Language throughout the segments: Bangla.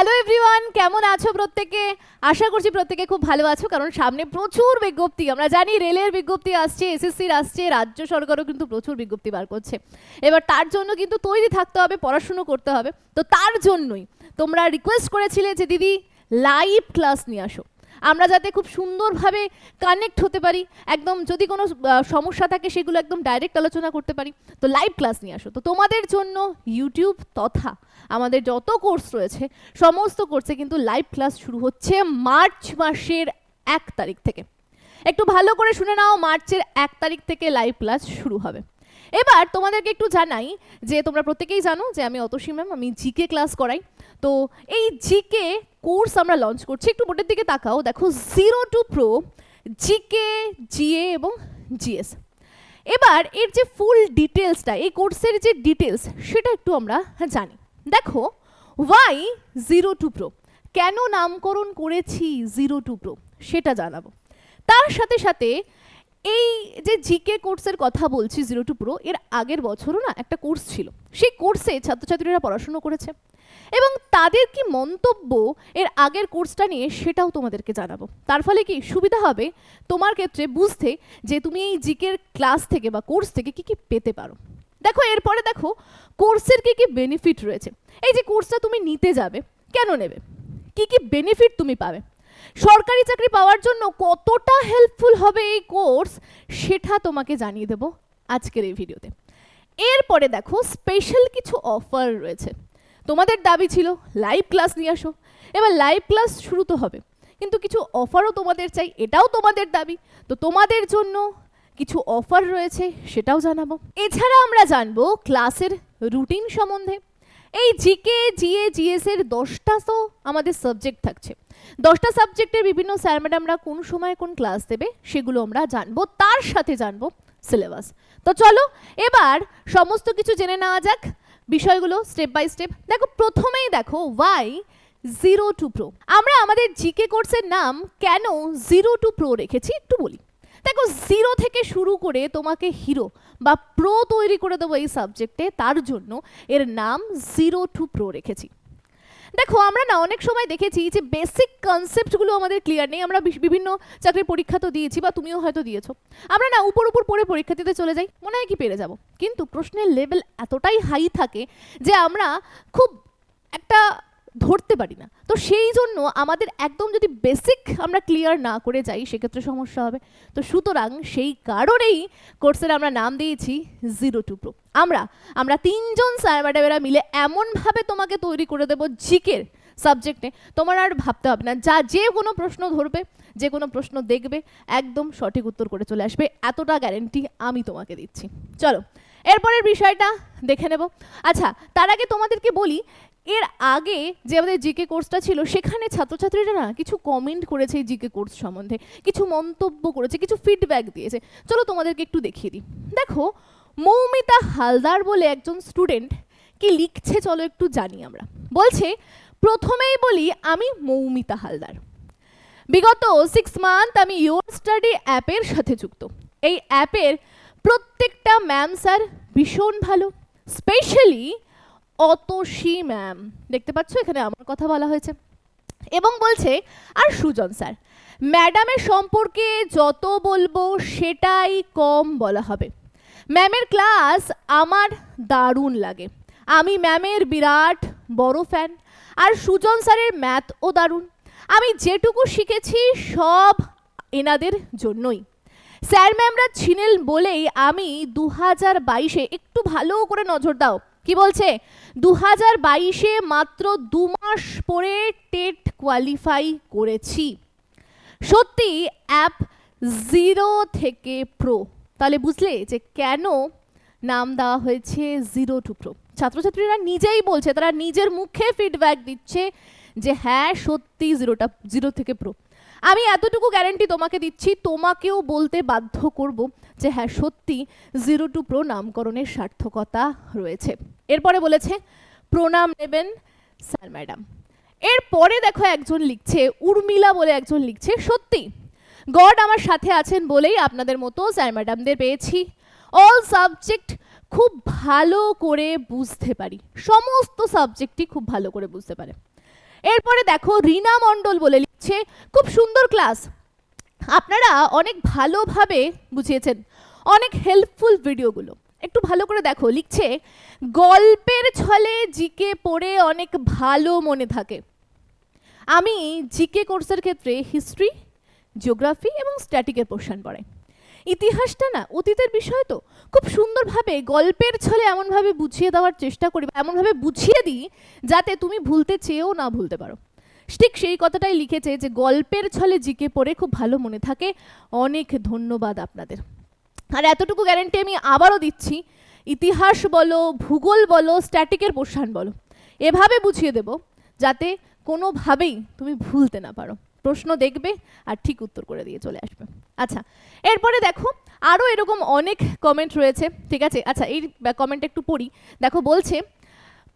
হ্যালো এভরিওয়ান, কেমন আছো প্রত্যেকে? আশা করছি প্রত্যেকে খুব ভালো আছো, কারণ সামনে প্রচুর বিজ্ঞপ্তি, আমরা জানি রেলের বিজ্ঞপ্তি আসছে, এসএসসির আসছে, রাজ্য সরকারও কিন্তু প্রচুর বিজ্ঞপ্তি বার করছে। এবার তার জন্য কিন্তু তৈরি থাকতে হবে, পড়াশুনো করতে হবে। তো তার জন্যই তোমরা রিকোয়েস্ট করেছিলে যে দিদি লাইভ ক্লাস নিয়ে আসো। আমরা যাতে খুব সুন্দরভাবে কানেক্ট হতে পারি। একদম যদি কোনো সমস্যা থাকে সেগুলো একদম ডাইরেক্ট আলোচনা করতে পারি। তো লাইভ ক্লাস নিয়ে আসো। তো তোমাদের জন্য ইউটিউব তথা আমাদের যত কোর্স রয়েছে, সমস্ত কোর্সে কিন্তু লাইভ ক্লাস শুরু হচ্ছে মার্চ মাসের এক তারিখ থেকে। একটু ভালো করে শুনে নাও, মার্চের এক তারিখ থেকে লাইভ ক্লাস শুরু হবে। এবার তোমাদেরকে একটু জানাই যে তোমরা প্রত্যেকেই জানো যে আমি অতসী ম্যাম আমি জিকে ক্লাস করাই। তো এই জিকে কোর্স আমরা লঞ্চ করছি। একটু বোর্ডের দিকে তাকাও। দেখো zero to pro GK GA এবং জিএস এবার এর যে ফুল ডিটেলসটা এই কোর্সের যে ডিটেলস সেটা একটু আমরা জানি। দেখো ওয়াই জিরো টু প্রো কেন নামকরণ করেছি জিরো টু প্রো সেটা জানাব। তার সাথে সাথে এই যে জিকে কোর্সের কথা বলছি জিরো টু প্রো এর আগের বছরও না একটা কোর্স ছিল। সেই কোর্সে ছাত্রছাত্রীরা পড়াশুনো করেছে। এবং তাদের কি মন্তব্য এর আগের কোর্সটা নিয়ে সেটাও তোমাদেরকে জানাব। তার ফলে কি সুবিধা হবে? তোমার ক্ষেত্রে বুঝতে যে তুমি এই জিকের ক্লাস থেকে বা কোর্স থেকে কি কি পেতে পারো। দেখো, এরপরে দেখো কোর্সের কি কি বেনিফিট রয়েছে? এই যে কোর্সটা তুমি নিতে যাবে, কেন নেবে? কি কি বেনিফিট তুমি পাবে? সরকারি চাকরি পাওয়ার জন্য কতটা হেল্পফুল হবে এই কোর্স সেটা তোমাকে জানিয়ে দেবো আজকের এই ভিডিওতে এরপরে দেখো স্পেশাল কিছু অফার রয়েছে। তোমাদের দাবি ছিল লাইভ ক্লাস নিয়ে আসো। এবার লাইভ ক্লাস শুরু তো হবে, কিন্তু কিছু অফারও তোমাদের চাই, এটাও তোমাদের দাবি। তো তোমাদের জন্য কিছু অফার রয়েছে, সেটাও জানাব। এছাড়া আমরা জানব ক্লাসের রুটিন সম্বন্ধে। এই জিকে জিএ জিএস এর দশটা তো আমাদের সাবজেক্ট থাকছে। দশটা সাবজেক্টের বিভিন্ন স্যার ম্যাডামরা কোন সময় কোন ক্লাস দেবে সেগুলো আমরা জানব, তার সাথে জানব সিলেবাস। তো চলো, এবার সমস্ত কিছু জেনে নেওয়া যাক বিষয়গুলো স্টেপ বাই স্টেপ দেখো, প্রথমেই দেখো ওয়াই জিরো টু প্রো আমরা আমাদের জিকে কোর্সের নাম কেন জিরো টু প্রো রেখেছি একটু বলি। দেখো জিরো থেকে শুরু করে তোমাকে হিরো বা প্রো তৈরি করে দেবো এই সাবজেক্টে তার জন্য এর নাম জিরো টু প্রো রেখেছি। দেখো, আমরা না অনেক সময় দেখেছি যে বেসিক কনসেপ্টগুলো আমাদের ক্লিয়ার নেই। আমরা বিভিন্ন চাকরির পরীক্ষা তো দিয়েছি বা তুমিও হয়তো দিয়েছ। আমরা না উপর উপর পড়ে পরীক্ষা দিতে চলে যাই, মনে হয় কি পেরে যাব। কিন্তু প্রশ্নের লেভেল এতটাই হাই থাকে যে আমরা খুব একটা ধরতে পারি না। তো সেই জন্য আমাদের একদম যদি বেসিক আমরা ক্লিয়ার না করে যাই, সেক্ষেত্রে সমস্যা হবে। তো সুতরাং সেই কারণেই কোর্সের আমরা নাম দিয়েছি জিরো টু প্রো আমরা আমরা তিনজন স্যার ম্যাডামেরা মিলে এমনভাবে তোমাকে তৈরি করে দেবো জিকের সাবজেক্টে তোমার আর ভাবতে হবে না, যা যে কোনো প্রশ্ন ধরবে, যে কোনো প্রশ্ন দেখবে, একদম সঠিক উত্তর করে চলে আসবে। এতটা গ্যারেন্টি আমি তোমাকে দিচ্ছি। চলো, এরপরের বিষয়টা দেখে নেব। আচ্ছা তার আগে তোমাদেরকে বলি এর আগে যে আমাদের জিকে কোর্সটা ছিল, সেখানে ছাত্রছাত্রীরা না কিছু কমেন্ট করেছে এই জিকে কোর্স সম্বন্ধে, কিছু মন্তব্য করেছে, কিছু ফিডব্যাক দিয়েছে। চলো তোমাদেরকে একটু দেখিয়ে দিই। দেখো, মৌমিতা হালদার বলে একজন স্টুডেন্ট কি লিখছে, চলো একটু জানি আমরা। বলছে, প্রথমেই বলি আমি মৌমিতা হালদার। বিগত সিক্স মান্থ আমি ইয়োর স্টাডি অ্যাপের সাথে যুক্ত। এই অ্যাপের প্রত্যেকটা ম্যাম স্যার ভীষণ ভালো। স্পেশালি অতসী ম্যাম দেখতে পাচ্ছ? এখানে আমার কথা বলা হয়েছে। এবং বলছে, আর সুজন স্যার ম্যাডামের সম্পর্কে যত বলব সেটাই কম বলা হবে। ম্যামের ক্লাস আমার দারুণ লাগে। আমি ম্যামের বিরাট বড় ফ্যান আর সুজন স্যারের ম্যাথও দারুণ। আমি যেটুকু শিখেছি সব এনাদের জন্যই। স্যার ম্যামরা ছিলেন বলেই আমি দু হাজার বাইশে একটু ভালো করে নজর দাও। কি বলছে? দু হাজার বাইশে মাত্র দু মাস পরে টেট কোয়ালিফাই করেছি। সত্যি, অ্যাপ জিরো থেকে প্রো। তাহলে বুঝলে যে কেন নাম দেওয়া হয়েছে জিরো টু প্রো? ছাত্রছাত্রীরা নিজেই বলছে, তারা নিজের মুখে ফিডব্যাক দিচ্ছে যে হ্যাঁ সত্যি জিরোটা, জিরো থেকে প্রো। আমি এতটুকু গ্যারেন্টি তোমাকে দিচ্ছি, তোমাকেও বলতে বাধ্য করব যে হ্যাঁ সত্যি জিরো টু প্রো নামকরণের সার্থকতা রয়েছে। এরপরে বলেছে, প্রণাম নেবেন স্যার ম্যাডাম। এরপরে দেখো একজন লিখছে, উর্মিলা বলে একজন লিখছে, সত্যি, গড আমার সাথে আছেন বলেই আপনাদের মতো স্যার ম্যাডামদের পেয়েছি। অল সাবজেক্ট খুব ভালো করে বুঝতে পারি, সমস্ত সাবজেক্টই খুব ভালো করে বুঝতে পারে। এরপরে দেখো রিনা মণ্ডল বলে লিখছে, খুব সুন্দর ক্লাস। আপনারা অনেক ভালোভাবে বুঝিয়েছেন, অনেক হেল্পফুল ভিডিওগুলো একটু ভালো করে দেখো, লিখছে, গল্পের ছলে জিকে পড়ে অনেক ভালো মনে থাকে। আমি জিকে কোর্সের ক্ষেত্রে হিস্ট্রি জিওগ্রাফি এবং স্ট্যাটিকের পোর্শন পড়াই। ইতিহাসটা না, অতীতের বিষয় তো খুব সুন্দরভাবে গল্পের ছলে এমনভাবে বুঝিয়ে দেওয়ার চেষ্টা করি এমনভাবে বুঝিয়ে দিই যাতে তুমি ভুলতে চেয়েও না ভুলতে পারো। ঠিক সেই কথাটাই লিখেছে যে, গল্পের ছলে জিকে পড়ে খুব ভালো মনে থাকে। অনেক ধন্যবাদ আপনাদের। আর এতটুকু গ্যারেন্টি আমি আবারও দিচ্ছি, ইতিহাস বলো, ভূগোল বলো, স্ট্যাটিকের পোর্শন বলো, এভাবে বুঝিয়ে দেব যাতে কোনোভাবেই তুমি ভুলতে না পারো। প্রশ্ন দেখবে আর ঠিক উত্তর করে দিয়ে চলে আসবে। আচ্ছা এরপরে দেখো আরও এরকম অনেক কমেন্ট রয়েছে, ঠিক আছে? আচ্ছা এই কমেন্ট একটু পড়ি। দেখো, বলছে,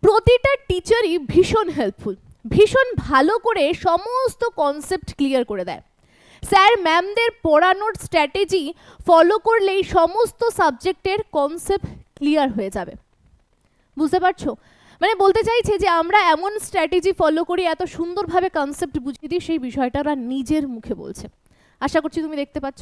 প্রতিটা টিচারই ভীষণ হেল্পফুল ভীষণ ভালো করে সমস্ত কনসেপ্ট ক্লিয়ার করে দেয়। স্যার ম্যামদের পড়ানোর স্ট্র্যাটেজি ফলো করলেই সমস্ত সাবজেক্টের কনসেপ্ট ক্লিয়ার হয়ে যাবে। বুঝতে পারছ? মানে বলতে চাইছে যে, আমরা এমন স্ট্র্যাটেজি ফলো করি, এত সুন্দরভাবে কনসেপ্ট বুঝিয়ে দিই সেই বিষয়টা ওরা নিজের মুখে বলছে। আশা করছি তুমি দেখতে পাচ্ছ।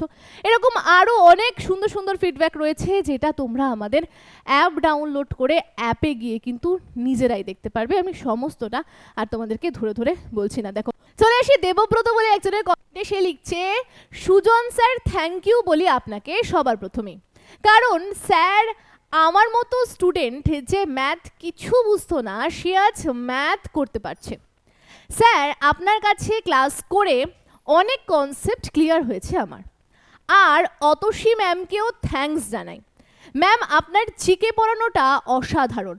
এরকম আরও অনেক সুন্দর সুন্দর ফিডব্যাক রয়েছে যেটা তোমরা আমাদের অ্যাপ ডাউনলোড করে অ্যাপে গিয়ে কিন্তু নিজেরাই দেখতে পারবে। আমি সমস্তটা আর তোমাদেরকে ধরে ধরে বলছি না। দেখো, চলে আসি দেবব্রত বলে একজনের কমেন্টে সে লিখছে, সুজন স্যার থ্যাংক ইউ বলি আপনাকে সবার প্রথমেই। কারণ স্যার আমার মতো স্টুডেন্ট যে ম্যাথ কিছু বুঝতো না, সে আজ ম্যাথ করতে পারছে। স্যার, আপনার কাছে ক্লাস করে অনেক কনসেপ্ট ক্লিয়ার হয়েছে আমার। আর অতসী ম্যামকেও থ্যাঙ্কস জানাই। ম্যাম আপনার চিকে পড়ানোটা অসাধারণ।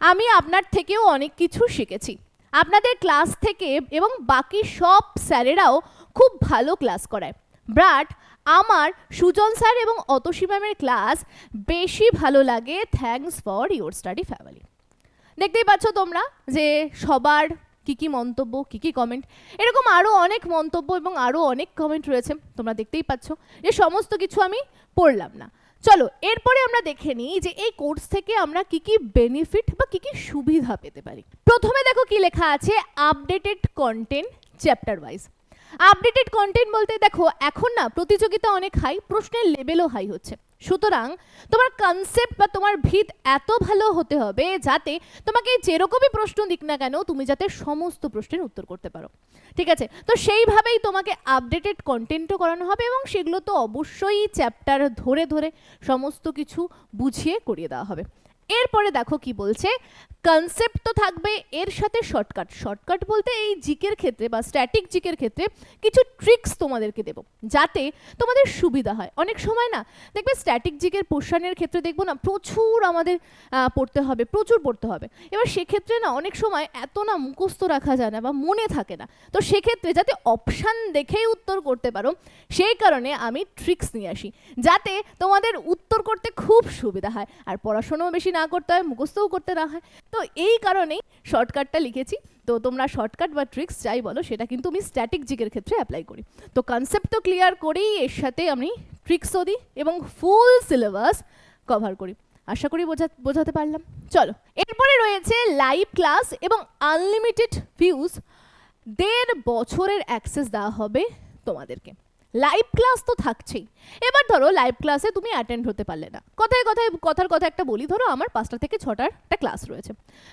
আমি আপনার থেকেও অনেক কিছু শিখেছি। আপনাদের ক্লাস থেকে এবং বাকি সব স্যারেরাও খুব ভালো ক্লাস করায়। বাট আমার সুজন স্যার এবং অতসী ম্যামের ক্লাস বেশি ভালো লাগে thanks for your study family দেখতেই পাচ্ছ তোমরা যে সবার কি কি মন্তব্য, কী কী কমেন্ট এরকম আরও অনেক মন্তব্য এবং আরও অনেক কমেন্ট রয়েছে, তোমরা দেখতেই পাচ্ছ। যে সমস্ত কিছু আমি পড়লাম না। চলো, এরপরে আমরা দেখে নিই যে এই কোর্স থেকে আমরা কি কি বেনিফিট বা কি কি সুবিধা পেতে পারি। প্রথমে দেখো কি লেখা আছে updated content chapter wise updated content বলতে দেখো, এখন না প্রতিযোগিতা অনেক হাই প্রশ্নের লেভেলও হাই হচ্ছে। সুতরাং তোমার কনসেপ্ট বা তোমার ভিত এত ভালো হতে হবে যাতে তোমাকে যেরকমই প্রশ্ন দিক না কেন তুমি যাতে সমস্ত প্রশ্নের উত্তর করতে পারো। ঠিক আছে? তো সেইভাবেই তোমাকে আপডেটেড কন্টেন্টও করানো হবে এবং সেগুলো তো অবশ্যই চ্যাপ্টার ধরে ধরে সমস্ত কিছু বুঝিয়ে করিয়ে দেওয়া হবে। এরপরে দেখো কি বলছে কনসেপ্ট তো থাকবে এর সাথে শর্টকাট শর্টকাট বলতে এই জিকের ক্ষেত্রে বা স্ট্যাটিক জিকের ক্ষেত্রে কিছু ট্রিক্স তোমাদেরকে দেবো, যাতে তোমাদের সুবিধা হয়। অনেক সময় না, দেখবে স্ট্যাটিক জিকের পোর্শনের ক্ষেত্রে দেখব না, প্রচুর আমাদের পড়তে হবে, প্রচুর পড়তে হবে। এবার সেক্ষেত্রে না, অনেক সময় এত না মুখস্থ রাখা যায় না বা মনে থাকে না। তো সেক্ষেত্রে যাতে অপশান দেখেই উত্তর করতে পারো, সেই কারণে আমি ট্রিক্স নিয়ে আসি, যাতে তোমাদের উত্তর করতে খুব সুবিধা হয়। আর পড়াশোনাও বেশি না করতে হয়, মুখস্থও করতে না হয়। তো এই কারণেই শর্টকাটটা লিখেছি। তো তোমরা শর্টকাট বা ট্রিক্স যাই বলো, সেটা কিন্তু আমি স্ট্যাটিক জিকের ক্ষেত্রে অ্যাপ্লাই করি। তো কনসেপ্ট তো ক্লিয়ার করেই এর সাথে আমি ট্রিক্সও দিই এবং ফুল সিলেবাস কভার করি। আশা করি বোঝা, বোঝাতে পারলাম। চলো, এরপরে রয়েছে লাইভ ক্লাস এবং আনলিমিটেড ভিউজ দেড় বছরের অ্যাক্সেস দেওয়া হবে তোমাদেরকে। লাইভ ক্লাস তো থাকছেই। এবার ধরো লাইভ ক্লাসে তুমি অ্যাটেন্ড হতে পারলে না। কথায় কথায়, কথার কথা একটা বলি, ধরো আমার পাঁচটা থেকে ছটার একটা ক্লাস রয়েছে।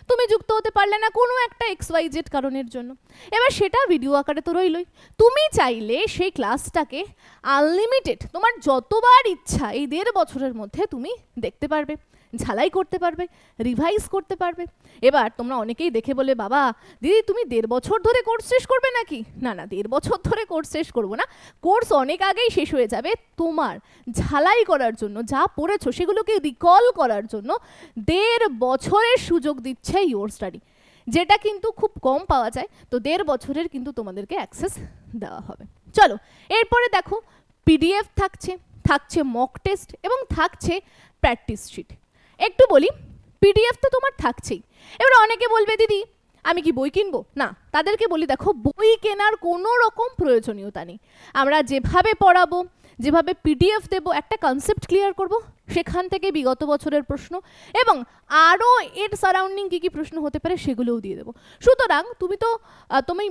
তুমি যুক্ত হতে পারলে না কোনো একটা এক্স ওয়াই জেড কারণের জন্য। এবার সেটা ভিডিও আকারে তো রইলই। তুমি চাইলে সেই ক্লাসটাকে আনলিমিটেড তোমার যতবার ইচ্ছা এই দেড় বছরের মধ্যে তুমি দেখতে পারবে। ঝালাই করতে পারবে রিভাইজ করতে পারবে। এবার তোমরা অনেকেই দেখে বলে, বাবা, দিদি, তুমি দেড় বছর ধরে কোর্স শেষ করবে নাকি? না না, দেড় বছর ধরে কোর্স শেষ করব না। কোর্স অনেক আগেই শেষ হয়ে যাবে তোমার ঝালাই করার জন্য, যা পড়েছো সেগুলোকে রিকল করার জন্য দেড় বছরের সুযোগ দিচ্ছে ইয়োর স্টাডি যেটা কিন্তু খুব কম পাওয়া যায়, তো দেড় বছরের কিন্তু তোমাদেরকে অ্যাক্সেস দেওয়া হবে। চলো, এরপরে দেখো পিডিএফ থাকছে থাকছে মক টেস্ট এবং থাকছে প্র্যাকটিস শিট একটু বলি পিডিএফ তো তোমার থাকছেই। এবার অনেকে বলবে, দিদি, আমি কি বই কিনবো? না, তাদেরকে বলি, দেখো, বই কেনার কোনো রকম প্রয়োজনীয়তা নেই। আমরা যেভাবে পড়াবো, যেভাবে পিডিএফ দেবো, একটা কনসেপ্ট ক্লিয়ার করব, সেখান থেকে বিগত বছরের প্রশ্ন এবং আরও এর সারাউন্ডিং কী কী প্রশ্ন হতে পারে সেগুলোও দিয়ে দেবো। সুতরাং তুমি তো তুমি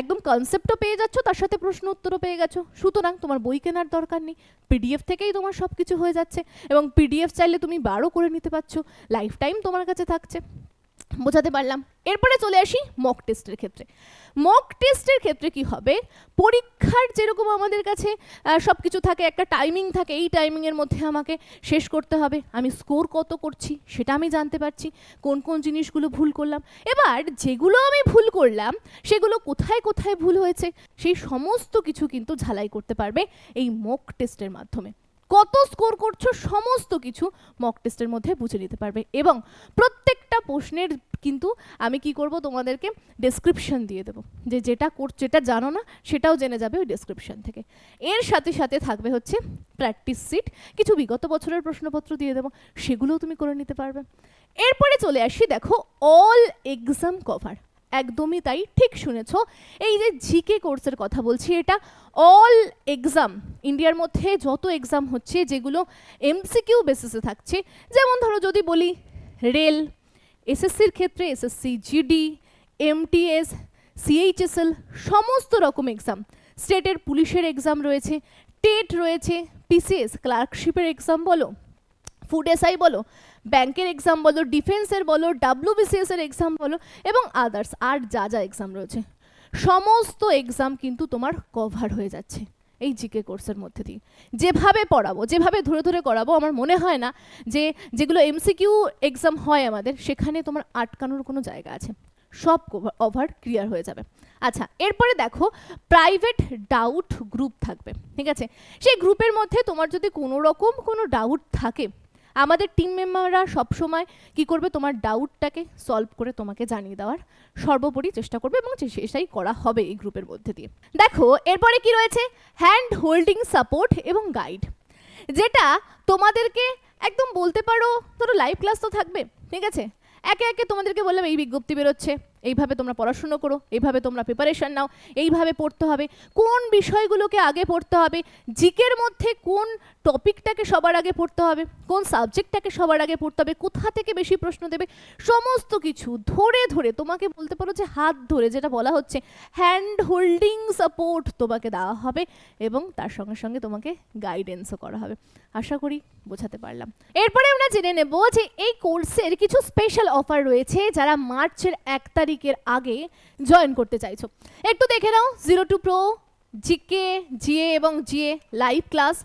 একদম কনসেপ্টও পেয়ে যাচ্ছ, তার সাথে প্রশ্ন উত্তরও পেয়ে গেছো। সুতরাং তোমার বই কেনার দরকার নেই। পিডিএফ থেকেই তোমার সব কিছু হয়ে যাচ্ছে এবং পিডিএফ চাইলে তুমি বারও করে নিতে পারছ। লাইফ টাইম তোমার কাছে থাকছে। বোঝাতে পারলাম। এরপরে চলে আসি মক টেস্টের ক্ষেত্রে। মক টেস্টের ক্ষেত্রে কি হবে? পরীক্ষার যেরকম আমাদের কাছে সব কিছু থাকে, একটা টাইমিং থাকে, এই টাইমিংয়ের মধ্যে আমাকে শেষ করতে হবে। আমি স্কোর কত করছি সেটা আমি জানতে পারছি, কোন কোন জিনিসগুলো ভুল করলাম। এবার যেগুলো আমি ভুল করলাম, সেগুলো কোথায় কোথায় ভুল হয়েছে, সেই সমস্ত কিছু কিন্তু ঝালাই করতে পারবে এই মক টেস্টের মাধ্যমে। কত স্কোর করছ সমস্ত কিছু মক টেস্টের মধ্যে বুঝে নিতে পারবে। এবং প্রত্যেকটা প্রশ্নের কিন্তু আমি কি করব তোমাদেরকে ডেসক্রিপশন দিয়ে দেবো। যে যেটা কর, যেটা জানো না, সেটাও জেনে যাবে ওই ডেসক্রিপশন থেকে। এর সাথে সাথে থাকবে হচ্ছে প্র্যাকটিস সিট কিছু বিগত বছরের প্রশ্নপত্র দিয়ে দেবো, সেগুলোও তুমি করে নিতে পারবে। এরপরে চলে আসি, দেখো অল এক্সাম কভার একদমই তাই, ঠিক শুনেছ। এই যে জিকে কোর্সের কথা বলছি, এটা অল এক্সাম ইন্ডিয়ার মধ্যে যত এক্সাম হচ্ছে, যেগুলো এমসিকিউ বেসিসে থাকছে, যেমন ধরো যদি বলি রেল এসএসসির ক্ষেত্রে এসএসসি জিডি এমটিএস সিএইচএসএল সমস্ত রকম এক্সাম স্টেটের পুলিশের এক্সাম রয়েছে, টেট রয়েছে পিসিএস ক্লার্কশিপের এক্সাম বলো ফুড এসআই বলো ব্যাংকের এক্সাম বলো ডিফেন্সের বলো ডাব্লিউবিসিএস এর এক্সাম বলো, এবং আদার্স আর যা যা এক্সাম রয়েছে। সমস্ত এক্সাম কিন্তু তোমার কভার হয়ে যাচ্ছে এই জিকে কোর্সের মধ্যে দিয়ে। যেভাবে পড়াবো, যেভাবে ধরে ধরে করাবো, আমার মনে হয় না যে যেগুলো এমসিকিউ এক্সাম হয় আমাদের, সেখানে তোমার আটকানোর কোনো জায়গা আছে। সব ওভার ক্লিয়ার হয়ে যাবে। আচ্ছা এরপরে দেখো প্রাইভেট ডাউট গ্রুপ থাকবে, ঠিক আছে? সেই গ্রুপের মধ্যে তোমার যদি কোনো রকম কোনো ডাউট থাকে আমাদের টিম মেম্বাররা সবসময় কি করবে? তোমার ডাউটটাকে সলভ করে তোমাকে জানিয়ে দেওয়ার সর্বোপরি চেষ্টা করবে এবং সেটাই করা হবে এই গ্রুপের মধ্যে দিয়ে। দেখো, এরপরে কি রয়েছে? হ্যান্ড হোল্ডিং সাপোর্ট এবং গাইড যেটা তোমাদেরকে একদম বলতে পারো, ধরো লাইভ ক্লাস তো থাকবে, ঠিক আছে? একে একে তোমাদেরকে বললাম, এই বিজ্ঞপ্তি বেরোচ্ছে। এইভাবে তোমরা পড়াশুনো করো, এইভাবে তোমরা প্রিপারেশন নাও, এইভাবে পড়তে হবে। কোন বিষয়গুলোকে আগে পড়তে হবে? জিকের মধ্যে কোন টপিকটাকে সবার আগে পড়তে হবে? কোন সাবজেক্টটাকে সবার আগে পড়তে হবে? কোথা থেকে বেশি প্রশ্ন দেবে? সমস্ত কিছু ধরে ধরে তোমাকে বলতে পারো যে হাত ধরে যেটা বলা হচ্ছে হ্যান্ড হোল্ডিং সাপোর্ট তোমাকে দেওয়া হবে এবং তার সঙ্গে সঙ্গে তোমাকে গাইডেন্সও করা হবে। আশা করি বোঝাতে পারলাম। এরপরে আমরা জেনে নেব যে এই কোর্সের কিছু স্পেশাল অফার রয়েছে যারা মার্চের এক তারিখের আগে জয়েন করতে চাইছো। একটু দেখে নাও zero to pro GK GA এবং জিএ লাইভ ক্লাস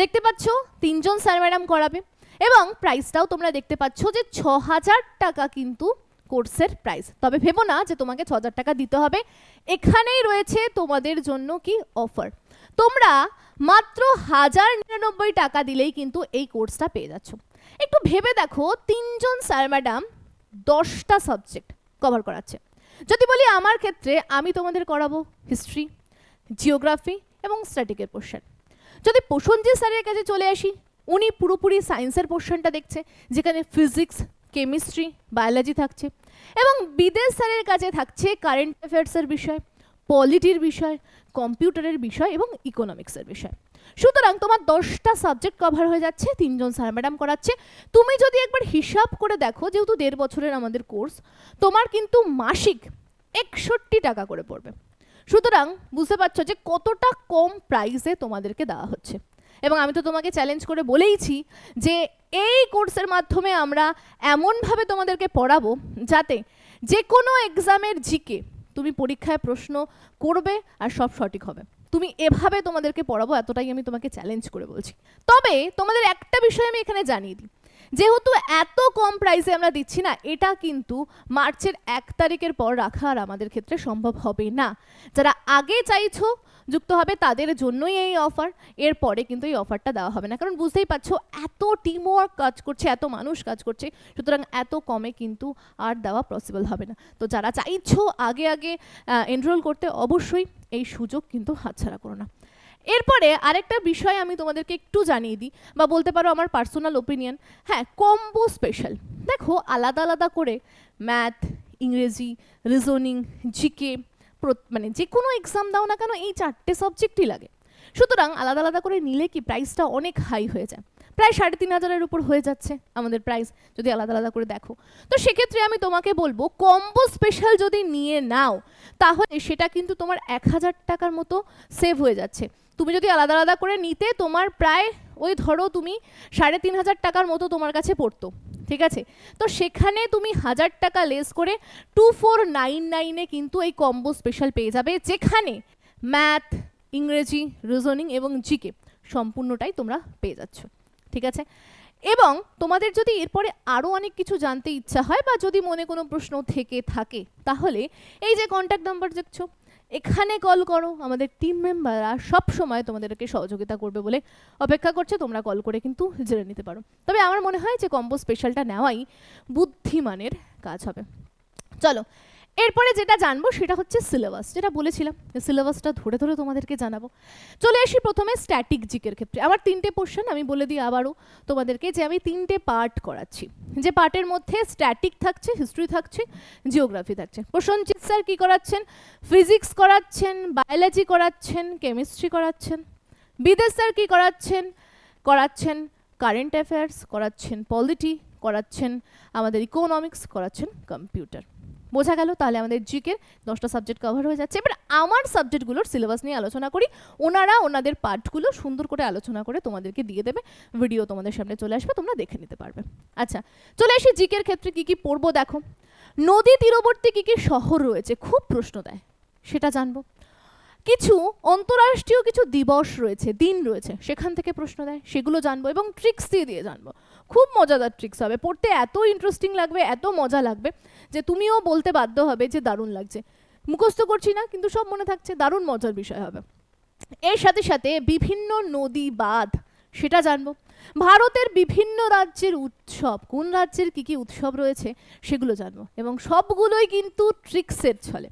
দেখতে পাচ্ছ, তিনজন স্যার ম্যাডাম করাবে এবং প্রাইসটাও তোমরা দেখতে পাচ্ছ যে ছ হাজার টাকা কিন্তু কোর্সের প্রাইস তবে ভেবো না যে তোমাকে ছ হাজার টাকা দিতে হবে। এখানেই রয়েছে তোমাদের জন্য কি অফার তোমরা মাত্র হাজার নিরানব্বই টাকা দিলেই কিন্তু এই কোর্সটা পেয়ে যাচ্ছ। একটু ভেবে দেখো, তিনজন স্যার ম্যাডাম দশটা সাবজেক্ট কভার করাচ্ছে। যদি বলি আমার ক্ষেত্রে আমি তোমাদের করাবো হিস্ট্রি জিওগ্রাফি এবং স্ট্যাটিকের পোর্শন যদি প্রসঞ্জিৎ স্যারের কাছে চলে আসি, উনি পুরোপুরি সায়েন্সের পোর্শনটা দেখছে, যেখানে ফিজিক্স কেমিস্ট্রি বায়োলজি থাকছে এবং বিদেশ স্যারের কাছে থাকছে কারেন্ট অ্যাফেয়ার্সের বিষয় পলিটির বিষয় কম্পিউটারের বিষয় এবং ইকোনমিক্সের বিষয়। সুতরাং তোমার দশটা সাবজেক্ট কভার হয়ে যাচ্ছে, তিনজন স্যার ম্যাডাম করাচ্ছে। তুমি যদি একবার হিসাব করে দেখো, যেহেতু দেড় বছরের আমাদের কোর্স তোমার কিন্তু মাসিক একষট্টি টাকা করে পড়বে। সুতরাং বুঝতে পারছ যে কতটা কম প্রাইসে তোমাদেরকে দেওয়া হচ্ছে। এবং আমি তো তোমাকে চ্যালেঞ্জ করে বলেইছি যে এই কোর্সের মাধ্যমে আমরা এমনভাবে তোমাদেরকে পড়াবো যাতে যে কোনো এক্সামের জিকে তুমি পরীক্ষায় প্রশ্ন করবে আর সব সঠিক হবে। তুমি এভাবে তোমাদেরকে পড়াবো, এতটাই আমি তোমাকে চ্যালেঞ্জ করে বলছি। তবে তোমাদের একটা বিষয় আমি এখানে জানিয়ে দিই। যেহেতু এত কম প্রাইসে আমরা দিচ্ছি না, এটা কিন্তু মার্চের এক তারিখের পর রাখা আর আমাদের ক্ষেত্রে সম্ভব হবে না। যারা আগে চাইছো যুক্ত হবে তাদের জন্যই এই অফার এরপরে কিন্তু এই অফারটা দেওয়া হবে না। কারণ বুঝতেই পারছ, এত টিম ওয়ার্ক কাজ করছে, এত মানুষ কাজ করছে, সুতরাং এত কমে কিন্তু আর দেওয়া পসিবল হবে না। তো যারা চাইছো আগে আগে এনরোল করতে অবশ্যই এই সুযোগ কিন্তু হাতছাড়া করো না। এরপরে আরেকটা বিষয় আমি তোমাদেরকে একটু জানিয়ে দিই, বা বলতে পারো আমার পার্সোনাল ওপিনিয়ন হ্যাঁ কম্বো স্পেশাল দেখো, আলাদা আলাদা করে ম্যাথ ইংরেজি রিজনিং জিকে মানে যে কোনো এক্সাম দাও না কেন এই চারটে সাবজেক্টই লাগে। সুতরাং আলাদা আলাদা করে নিলে কি প্রাইসটা অনেক হাই হয়ে যায়। প্রায় সাড়ে তিন হাজারের উপর হয়ে যাচ্ছে আমাদের প্রাইস যদি আলাদা আলাদা করে দেখো। তো সেক্ষেত্রে আমি তোমাকে বলব কম্বো স্পেশাল যদি নিয়ে নাও, তাহলে সেটা কিন্তু তোমার এক হাজার টাকার মতো সেভ হয়ে যাচ্ছে। তুমি যদি আলাদা আলাদা করে নিতে, তোমার প্রায় ওই ধরো তুমি সাড়ে তিন হাজার টাকার মতো তোমার কাছে পড়তো। ঠিক আছে? তো সেখানে তুমি হাজার টাকা লেস করে টু ফোর নাইন নাইনে কিন্তু এই কম্বো স্পেশাল পেয়ে যাবে, যেখানে ম্যাথ ইংরেজি রিজনিং এবং জিকে সম্পূর্ণটাই তোমরা পেয়ে যাচ্ছ। ঠিক আছে? এবং তোমাদের যদি এরপরে আরও অনেক কিছু জানতে ইচ্ছা হয় বা যদি মনে কোনো প্রশ্ন থেকে থাকে, তাহলে এই যে কন্ট্যাক্ট নাম্বার দেখছ এখানে কল করো। আমাদের টিম মেম্বাররা সব সময় তোমাদেরকে সহযোগিতা করবে বলে অপেক্ষা করছে। তোমরা কল করে কিন্তু জেনে নিতে পারো। তবে আমার মনে হয় যে কম্বো স্পেশালটা নেওয়াই বুদ্ধিমানের কাজ হবে। চলো এরপরে যেটা জানব সেটা হচ্ছে সিলেবাস যেটা বলেছিলাম সিলেবাসটা ধরে ধরে তোমাদেরকে জানাব। চলে আসি প্রথমে স্ট্যাটিক জিকের ক্ষেত্রে। আমার তিনটে পোর্শন আমি বলে দিই আবারও তোমাদেরকে যে আমি তিনটে পার্ট করাচ্ছি। যে পার্টের মধ্যে স্ট্যাটিক থাকছে হিস্ট্রি থাকছে জিওগ্রাফি থাকছে। প্রসঞ্জিৎ স্যার কী করাচ্ছেন? ফিজিক্স করাচ্ছেন বায়োলজি করাচ্ছেন কেমিস্ট্রি করাচ্ছেন। বিদেশ স্যার কী করাচ্ছেন? করাচ্ছেন কারেন্ট অ্যাফেয়ার্স করাচ্ছেন পলিটি করাচ্ছেন আমাদের ইকোনমিক্স করাচ্ছেন কম্পিউটার বোঝা গেল তাহলে আমাদের জিকের দশটা সাবজেক্ট কভার হয়ে যাচ্ছে। এবার আমার সাবজেক্টগুলোর সিলেবাস নিয়ে আলোচনা করি। ওনারা ওনাদের পার্টগুলো সুন্দর করে আলোচনা করে তোমাদেরকে দিয়ে দেবে। ভিডিও তোমাদের সামনে চলে আসবে, তোমরা দেখে নিতে পারবে। আচ্ছা চলে আসি জিকের ক্ষেত্রে কি কি পড়ব দেখো। নদী তীরবর্তী কি কি শহর রয়েছে? খুব প্রশ্ন দেয়। সেটা জানব। কিছু অন্তরাষ্ট্রীয় কিছু দিবস রয়েছে, দিন রয়েছে, সেখান থেকে প্রশ্ন দেয়। সেগুলো জানব এবং ট্রিক্স দিয়ে দিয়ে জানব। খুব মজাদার ট্রিক্স হবে। পড়তে এত ইন্টারেস্টিং লাগবে, এত মজা লাগবে, যে তুমিও বলতে বাধ্য হবে যে দারুণ লাগছে। মুখস্থ করছি না, কিন্তু সব মনে থাকছে দারুণ মজার বিষয় হবে। এর সাথে সাথে বিভিন্ন নদী বাঁধ, সেটা জানব। ভারতের বিভিন্ন রাজ্যের উৎসব, কোন রাজ্যের কি কি উৎসব রয়েছে, সেগুলো জানব। এবং সবগুলোই কিন্তু ট্রিক্সের ছলে।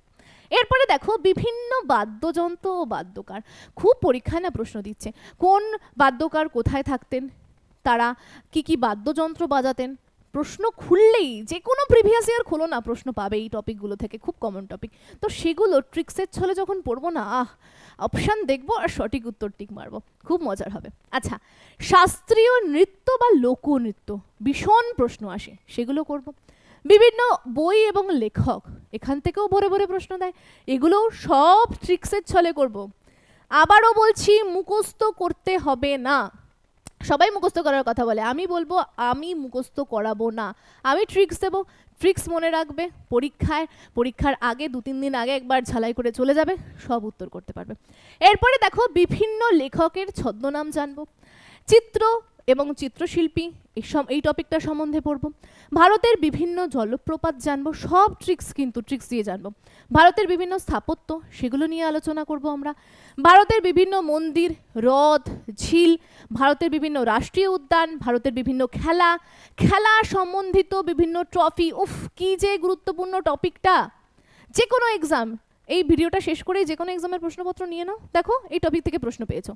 এরপরে দেখো, বিভিন্ন বাদ্যযন্ত্র ও বাদ্যকার। খুব পরীক্ষায় না প্রশ্ন দিচ্ছে, কোন বাদ্যকার কোথায় থাকতেন? তারা কি কি বাদ্যযন্ত্র বাজাতেন? প্রশ্ন খুললেই যে কোনো প্রিভিয়াস ইয়ার খোলো না, প্রশ্ন পাবে এই টপিকগুলো থেকে, খুব কমন টপিক তো সেগুলো ট্রিক্সের ছলে যখন পড়ব না, আহ অপশান দেখব আর সঠিক উত্তর টিক মারবো। খুব মজার হবে। আচ্ছা শাস্ত্রীয় নৃত্য বা লোকনৃত্য ভীষণ প্রশ্ন আসে, সেগুলো করব। বিভিন্ন বই এবং লেখক এখান থেকেও ভরে ভরে প্রশ্ন দেয়। এগুলোও সব ট্রিক্সের ছলে করব। আবারও বলছি, মুখস্থ করতে হবে না। সবাই মুখস্থ করার কথা বলে। আমি বলব, আমি মুখস্থ করাবো না। আমি ট্রিক্স দেবো। ট্রিক্স মনে রাখবে। পরীক্ষায়, পরীক্ষার আগে দু, তিন দিন আগে একবার ঝালাই করে চলে যাবে, সব উত্তর করতে পারবে। এরপরে দেখো, বিভিন্ন লেখকের ছদ্মনাম জানব। চিত্র এবং চিত্রশিল্পী, এই সব এই টপিকটা সম্বন্ধে পড়ব। ভারতের বিভিন্ন জলপ্রপাত জানব, সব ট্রিক্স কিন্তু ট্রিক্স দিয়ে জানব। ভারতের বিভিন্ন স্থাপত্য, সেগুলো নিয়ে আলোচনা করব আমরা। ভারতের বিভিন্ন মন্দির, হ্রদ, ঝিল, ভারতের বিভিন্ন রাষ্ট্রীয় উদ্যান, ভারতের বিভিন্ন খেলা খেলা সম্বন্ধিত বিভিন্ন ট্রফি। উফ, কি যে গুরুত্বপূর্ণ টপিকটা! যে কোনো এক্সাম, এই ভিডিওটা শেষ করেই যে কোনো এক্সামের প্রশ্নপত্র নিয়ে নাও। দেখো, এই টপিক থেকে প্রশ্ন পেয়েছ।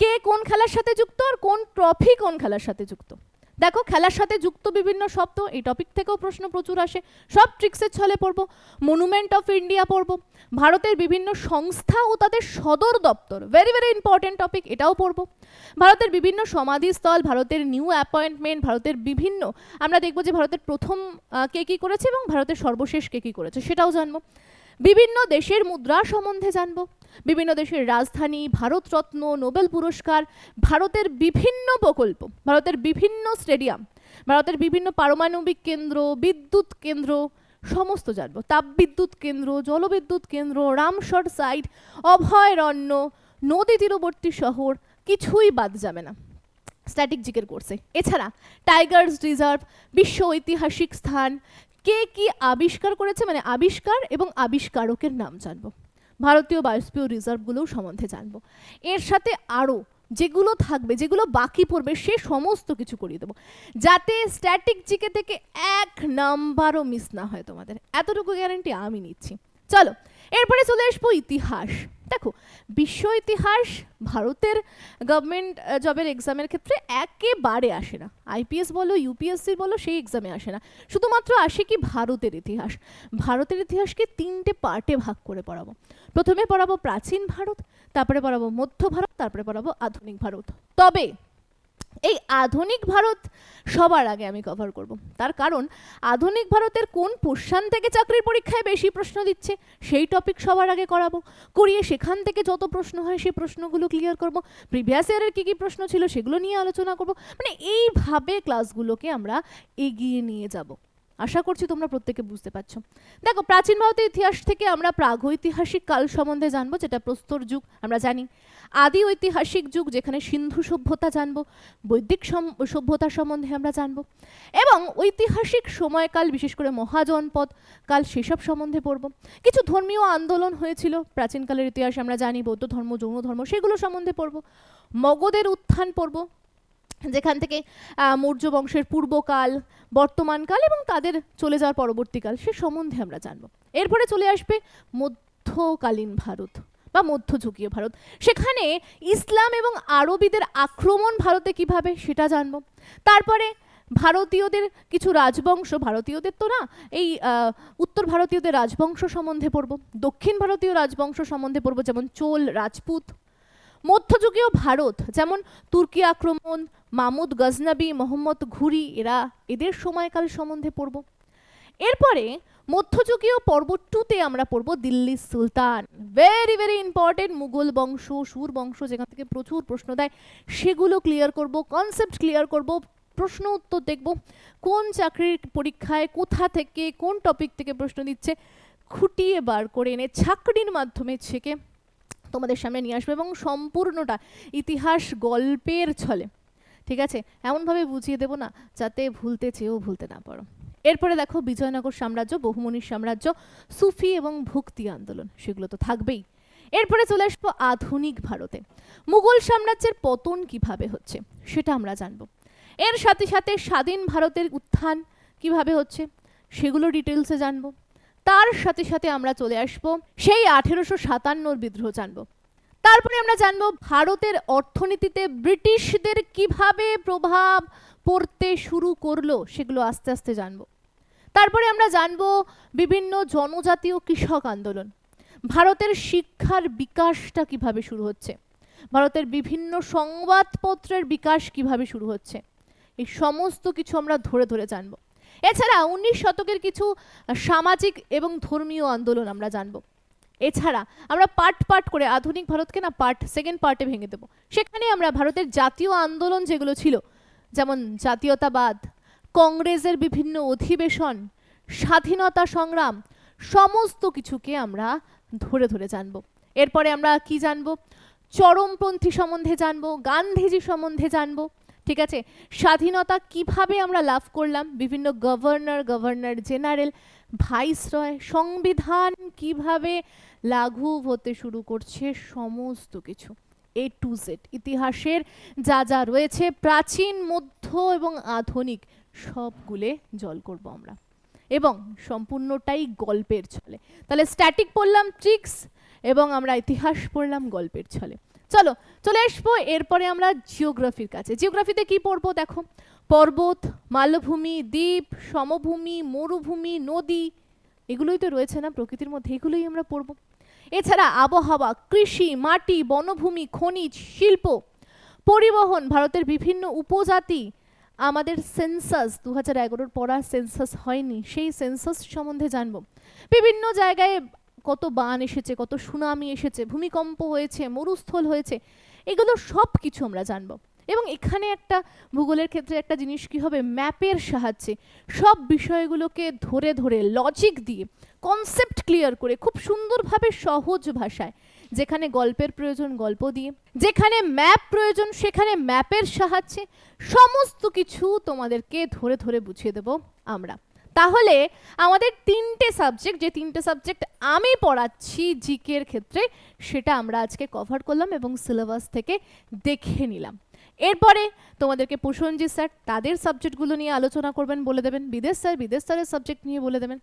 কে কোন খেলার সাথে যুক্ত আর কোন ট্রফি কোন খেলার সাথে যুক্ত? দেখো, খেলার সাথে যুক্ত বিভিন্ন শব্দ, এই টপিক থেকেও প্রশ্ন প্রচুর আসে। সব ট্রিক্সের ছলে পড়ব মনুমেন্ট অফ ইন্ডিয়া পড়ব। ভারতের বিভিন্ন সংস্থা ও তাদের সদর দপ্তর ভেরি ভেরি ইম্পর্টেন্ট টপিক এটাও পড়ব। ভারতের বিভিন্ন সমাধিস্থল, ভারতের নিউ অ্যাপয়েন্টমেন্ট ভারতের বিভিন্ন, আমরা দেখব যে ভারতের প্রথম কে কী করেছে এবং ভারতের সর্বশেষ কে কী করেছে, সেটাও জানব। বিভিন্ন দেশের মুদ্রা সম্বন্ধে জানব। বিভিন্ন দেশের রাজধানী ভারতরত্ন নোবেল পুরস্কার, ভারতের বিভিন্ন প্রকল্প, ভারতের বিভিন্ন স্টেডিয়াম, ভারতের বিভিন্ন পারমাণবিক কেন্দ্র, বিদ্যুৎ কেন্দ্র, সমস্ত জানব। তাপবিদ্যুৎ কেন্দ্র, জলবিদ্যুৎ কেন্দ্র, রামসর সাইট, অভয়ারণ্য, নদী তীরবর্তী শহর, কিছুই বাদ যাবে না। স্ট্যাটিক জিকের কোর্সে। এছাড়া টাইগার্স রিজার্ভ, বিশ্ব ঐতিহাসিক স্থান, কে কি আবিষ্কার করেছে? মানে আবিষ্কার এবং আবিষ্কারকের নাম জানব। ভারতীয় বায়োস্পিয় রিজার্ভগুলোও সম্বন্ধে জানব। এর সাথে আরও যেগুলো থাকবে, যেগুলো বাকি পড়বে, সে সমস্ত কিছু করিয়ে দেবো। যাতে স্ট্যাটিক জিকে থেকে এক নাম্বারও মিস না হয় তোমাদের। এতটুকু গ্যারান্টি আমি নিচ্ছি। চলো, এরপরে চলে আসব ইতিহাস। দেখো, বিশ্ব ইতিহাস ভারতের গভর্নমেন্ট জবের এক্সামের ক্ষেত্রে একেবারে আসে না। আইপিএস বলো ইউপিএসসি বলো, সেই এক্সামে আসে না। শুধুমাত্র আসে কি ভারতের ইতিহাস। ভারতের ইতিহাসকে তিনটে পার্টে ভাগ করে পড়াবো। প্রথমে পড়াবো প্রাচীন ভারত, তারপরে পড়াবো মধ্য ভারত, তারপরে পড়াবো আধুনিক ভারত। তবে এই আধুনিক ভারত সবার আগে আমি কভার করব। তার কারণ, আধুনিক ভারতের কোন পোষণ থেকে চাকরির পরীক্ষায় বেশি প্রশ্ন দিচ্ছে, সেই টপিক সবার আগে করাবো। করিয়ে সেখান থেকে যত প্রশ্ন হয় সেই প্রশ্নগুলো ক্লিয়ার করব। প্রিভিয়াস ইয়ারের কী কী প্রশ্ন ছিল, সেগুলো নিয়ে আলোচনা করব। মানে এইভাবে ক্লাসগুলোকে আমরা এগিয়ে নিয়ে যাব। আশা করছি তোমরা প্রত্যেকে বুঝতে পারছ। দেখো, প্রাচীন ভারতের ইতিহাস থেকে আমরা প্রাগৈতিহাসিক কাল সম্বন্ধে জানব, যেটা প্রস্তর যুগ, আমরা জানি। আদি ঐতিহাসিক যুগ, যেখানে সিন্ধু সভ্যতা জানব, বৈদিক সভ্যতা সম্বন্ধে আমরা জানব। এবং ঐতিহাসিক সময়কাল, বিশেষ করে মহাজনপদ কাল, সেসব সম্বন্ধে পড়ব। কিছু ধর্মীয় আন্দোলন হয়েছিল, প্রাচীনকালের ইতিহাস আমরা জানি, বৌদ্ধ ধর্ম, যৌন ধর্ম, সেগুলো সম্বন্ধে পড়ব। মগধের উত্থান পড়ব, যেখান থেকে মৌর্য বংশের পূর্বকাল বর্তমানকাল এবং তাদের চলে যাওয়ার পরবর্তীকাল, সে সম্বন্ধে আমরা জানব। এরপরে চলে আসবে মধ্যকালীন ভারত বা মধ্যযুগীয় ভারত। সেখানে ইসলাম এবং আরবিদের আক্রমণ ভারতে কীভাবে সেটা জানব। তারপরে ভারতীয়দের কিছু রাজবংশ, ভারতীয়দের তো না, এই উত্তর ভারতীয়দের রাজবংশ সম্বন্ধে পড়ব, দক্ষিণ ভারতীয় রাজবংশ সম্বন্ধে পড়ব, যেমন চোল, রাজপুত মধ্যযুগীয় ভারত, যেমন তুর্কি আক্রমণ, মামুদ গজনবী, মোহাম্মদ ঘুরি, এরা এদের সময়কাল সম্বন্ধে পড়ব। এরপরে মধ্যযুগীয় পর্ব টুতে আমরা পড়ব দিল্লি সুলতান। ভেরি ভেরি ইম্পর্টেন্ট মুঘল বংশ, সুর বংশ, যেখান থেকে প্রচুর প্রশ্ন দেয়, সেগুলো ক্লিয়ার করব কনসেপ্ট ক্লিয়ার করব, প্রশ্ন উত্তর দেখব, কোন চাকরির পরীক্ষায় কোথা থেকে, কোন টপিক থেকে প্রশ্ন দিচ্ছে, খুঁটিয়ে বার করে এনে চাকরির মাধ্যমে ছেকে তোমাদের সামনে নিয়ে আসবে এবং সম্পূর্ণটা ইতিহাস গল্পের ছলে। ঠিক আছে? এমনভাবে বুঝিয়ে দেবো না, যাতে ভুলতে চেয়েও ভুলতে না পারো। এরপরে দেখো, বিজয়নগর সাম্রাজ্য, বহুমনির সাম্রাজ্য, সুফি এবং ভক্তি আন্দোলন, সেগুলো তো থাকবেই। এরপরে চলে আসব আধুনিক ভারতে। মুঘল সাম্রাজ্যের পতন কীভাবে হচ্ছে, সেটা আমরা জানব। এর সাথে সাথে স্বাধীন ভারতের উত্থান কীভাবে হচ্ছে, সেগুলো ডিটেলসে জানব। তার সাথে সাথে আমরা চলে আসব সেই আঠেরোশো সাতান্নর বিদ্রোহ জানব। তারপরে আমরা জানব ভারতের অর্থনীতিতে ব্রিটিশদের কীভাবে প্রভাব পড়তে শুরু করল সেগুলো আস্তে আস্তে জানব। তারপরে আমরা জানব বিভিন্ন জনজাতীয় কৃষক আন্দোলন। ভারতের শিক্ষার বিকাশটা কীভাবে শুরু হচ্ছে? ভারতের বিভিন্ন সংবাদপত্রের বিকাশ কীভাবে শুরু হচ্ছে? এই সমস্ত কিছু আমরা ধরে ধরে জানব। এছাড়া উনিশ শতকের কিছু সামাজিক এবং ধর্মীয় আন্দোলন আমরা জানব। এছাড়া আমরা পার্ট পার্ট করে, আধুনিক ভারতকে না পার্ট সেকেন্ড পার্টে ভেঙে দেবো। সেখানে আমরা ভারতের জাতীয় আন্দোলন যেগুলো ছিল, যেমন জাতীয়তাবাদ, কংগ্রেসের বিভিন্ন অধিবেশন, স্বাধীনতা সংগ্রাম, সমস্ত কিছুকে আমরা ধরে ধরে জানব। এরপরে আমরা কি জানব? চরমপন্থী সম্বন্ধে জানব, গান্ধীজি সম্বন্ধে জানব ঠিক আছে? স্বাধীনতা কীভাবে আমরা লাভ করলাম? বিভিন্ন গভর্নর গভর্নর জেনারেল, ভাইসরয়, সংবিধান কীভাবে লাঘু হতে শুরু করছে? সমস্ত কিছু। এ টু জেড ইতিহাসের যা যা রয়েছে, প্রাচীন, মধ্য এবং আধুনিক, সবগুলে জল করব আমরা। এবং সম্পূর্ণটাই গল্পের ছলে। তাহলে স্ট্যাটিক পড়লাম ট্রিক্স এবং আমরা ইতিহাস পড়লাম গল্পের ছলে। চলো, চলে আসব এরপরে আমরা জিওগ্রাফির কাছে। জিওগ্রাফিতে কি পড়ব দেখো? পর্বত, মালভূমি, দ্বীপ, সমভূমি, মরুভূমি, নদী, এগুলোই তো রয়েছে না, প্রকৃতির মধ্যে এগুলোই আমরা পড়ব। এছাড়া আবহাওয়া, কৃষি, মাটি, বনভূমি, খনিজ, শিল্প, পরিবহন, ভারতের বিভিন্ন উপজাতি, আমাদের সেন্সাস দু হাজার এগারোর পড়া সেন্সাস হয়নি, সেই সেন্সাস সম্বন্ধে জানব। বিভিন্ন জায়গায় কত বান এসেছে, কত সুনামি এসেছে, ভূমিকম্প হয়েছে, মরুস্থল হয়েছে, এগুলো সব কিছু আমরা জানব। এবং এখানে একটা ভূগোলের ক্ষেত্রে একটা জিনিস কি হবে? ম্যাপের সাহায্যে সব বিষয়গুলোকে ধরে ধরে লজিক দিয়ে কনসেপ্ট ক্লিয়ার করে, খুব সুন্দরভাবে সহজ ভাষায়, যেখানে গল্পের প্রয়োজন গল্প দিয়ে, যেখানে ম্যাপ প্রয়োজন সেখানে ম্যাপের সাহায্যে, সমস্ত কিছু তোমাদেরকে ধরে ধরে বুঝিয়ে দেব আমরা। তাহলে আমাদের তিনটে সাবজেক্ট যে তিনটে সাবজেক্ট আমি পড়াচ্ছি জিকের ক্ষেত্রে, সেটা আমরা আজকে কভার করলাম এবং সিলেবাস থেকে দেখে নিলাম। এরপরে তোমাদেরকে প্রসঞ্জিৎ স্যার তাদের সাবজেক্টগুলো নিয়ে আলোচনা করবেন বলে দেবেন, বিদেশ স্যার বিদেশ স্যারের সাবজেক্ট নিয়ে বলে দেবেন।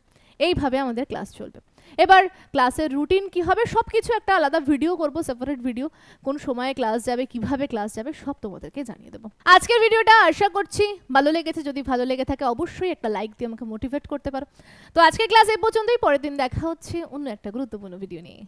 এইভাবে আমাদের ক্লাস চলবে। এবার ক্লাসের রুটিন কি হবে সব কিছু একটা আলাদা ভিডিও করব সেপারেট ভিডিও কোন সময়ে ক্লাস যাবে, কীভাবে ক্লাস যাবে, সব তোমাদেরকে জানিয়ে দেবো। আজকের ভিডিওটা আশা করছি ভালো লেগেছে। যদি ভালো লেগে থাকে অবশ্যই একটা লাইক দিয়ে আমাকে মোটিভেট করতে পারো। তো আজকের ক্লাস এই পর্যন্তই। পরের দিন দেখা হচ্ছে অন্য একটা গুরুত্বপূর্ণ ভিডিও নিয়ে।